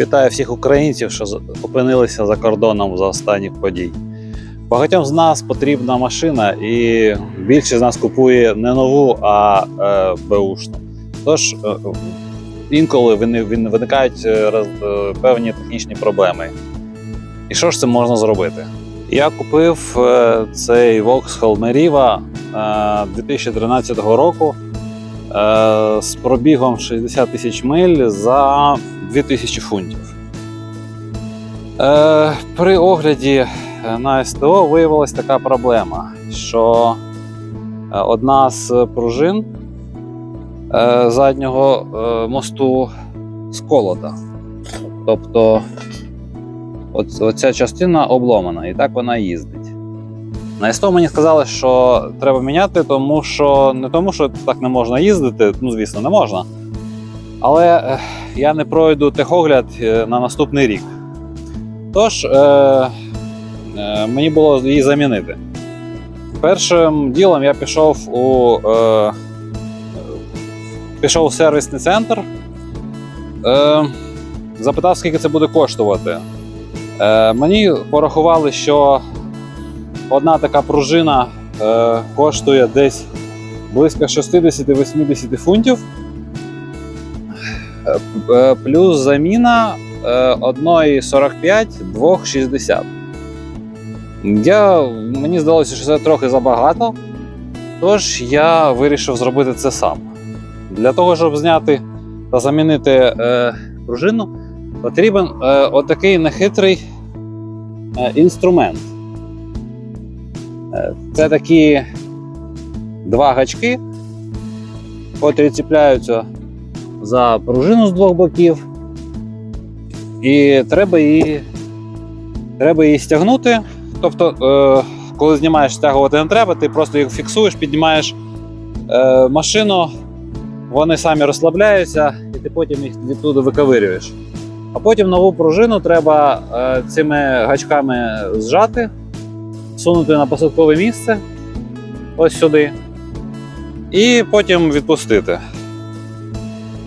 Вітаю всіх українців, що опинилися за кордоном за останніх подій. Багатьом з нас потрібна машина, і більшість з нас купує не нову, а е, беушну. Тож е, інколи вини- виникають е, е, певні технічні проблеми. І що ж це можна зробити? Я купив е, цей Vauxhall Meriva е, 2013 року з пробігом 60 тисяч миль за 2000 фунтів. Е, при огляді на СТО виявилася така проблема, що е, одна з пружин е, заднього е, мосту сколота. Тобто оця частина обломана, і так вона їздить. На СТО мені сказали, що треба міняти, тому що не тому, що так не можна їздити, ну звісно, не можна. Але е, я не пройду техогляд е, на наступний рік. Тож е, е, мені було її замінити. Першим ділом я пішов у, е, пішов у сервісний центр, е, запитав, скільки це буде коштувати. Е, мені порахували, що одна така пружина е, коштує десь близько 60-80 фунтів. Е, е, Плюс заміна е, 1,45, 2,60. Я, мені здалося, що це трохи забагато. Тож я вирішив зробити це сам. Для того, щоб зняти та замінити е, пружину, потрібен е, отакий нехитрий е, інструмент. Е, Це такі два гачки, котрі ціпляються за пружину з двох боків. І треба її, треба її стягнути. Тобто, е, коли знімаєш, стягувати не треба, ти просто їх фіксуєш, піднімаєш е, машину, вони самі розслабляються, і ти потім їх відтуди виковирюєш. А потім нову пружину треба цими гачками зжати, сунути на посадкове місце, ось сюди, і потім відпустити.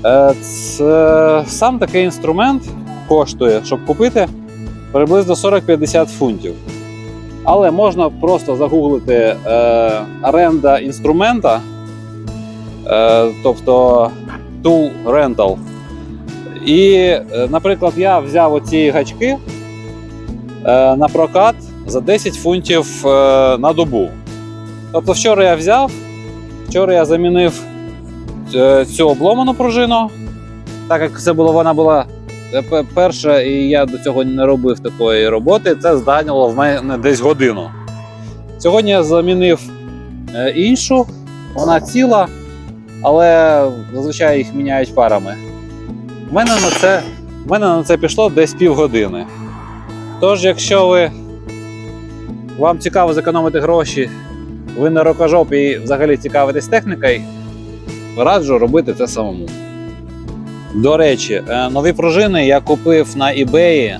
Е, Це, сам такий інструмент коштує, щоб купити, приблизно 40-50 фунтів. Але можна просто загуглити е, оренда інструмента, е, тобто tool rental. І, е, наприклад, я взяв оці гачки е, на прокат за 10 фунтів е, на добу. Тобто, вчора я взяв, вчора я замінив е, цю обломану пружину, так як це було, вона була е, перша, і я до цього не робив такої роботи, це зайняло в мене десь годину. Сьогодні я замінив іншу, вона ціла, але зазвичай їх міняють парами. У мене на це, мене на це пішло десь півгодини. Тож, якщо ви вам цікаво зекономити гроші, ви не рукожоп і взагалі цікавитесь технікою, раджу робити це самому. До речі, е, нові пружини я купив на eBay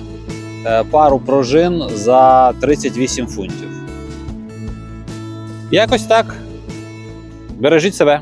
е, пару пружин за 38 фунтів. Якось так. Бережіть себе.